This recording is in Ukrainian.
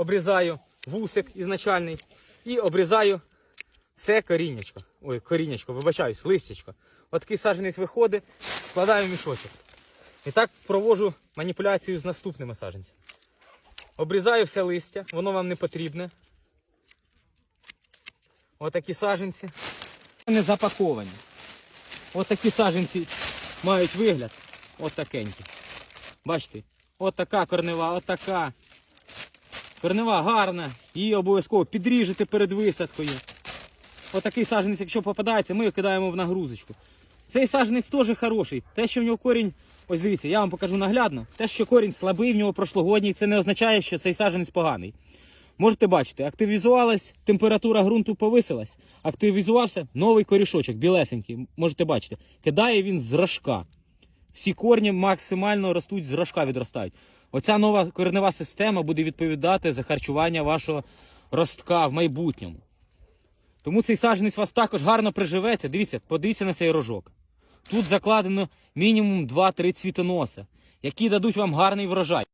обрізаю вусик ізначальний і обрізаю все коріннячко. Ой, коріннячко, вибачаюсь, листячко. От такий саджанець виходить, складаю в мішочок. І так проводжу маніпуляцію з наступними саджанцями. Обрізаю все листя, воно вам не потрібне. Отакі саджанці. Вони запаковані. Отакі саджанці мають вигляд. Отакенькі. Бачите? От корнева, от Корнева гарна. Її обов'язково підріжете перед висадкою. Отакий саджанець, якщо попадається, ми його кидаємо в нагрузочку. Цей саджанець теж хороший. Те, що в нього корінь, ось дивіться, я вам покажу наглядно. Те, що корінь слабий, в нього прошлогодній, це не означає, що цей саджанець поганий. Можете бачити, активізувалась, температура ґрунту повисилась, активізувався новий корішочок, білесенький. Можете бачити, кидає він з рожка. Всі корні максимально ростуть з рожка відростають. Оця нова коренева система буде відповідати за харчування вашого ростка в майбутньому. Тому цей саджанець у вас також гарно приживеться. Дивіться, подивіться на цей рожок. Тут закладено мінімум 2-3 цвітоноса, які дадуть вам гарний врожай.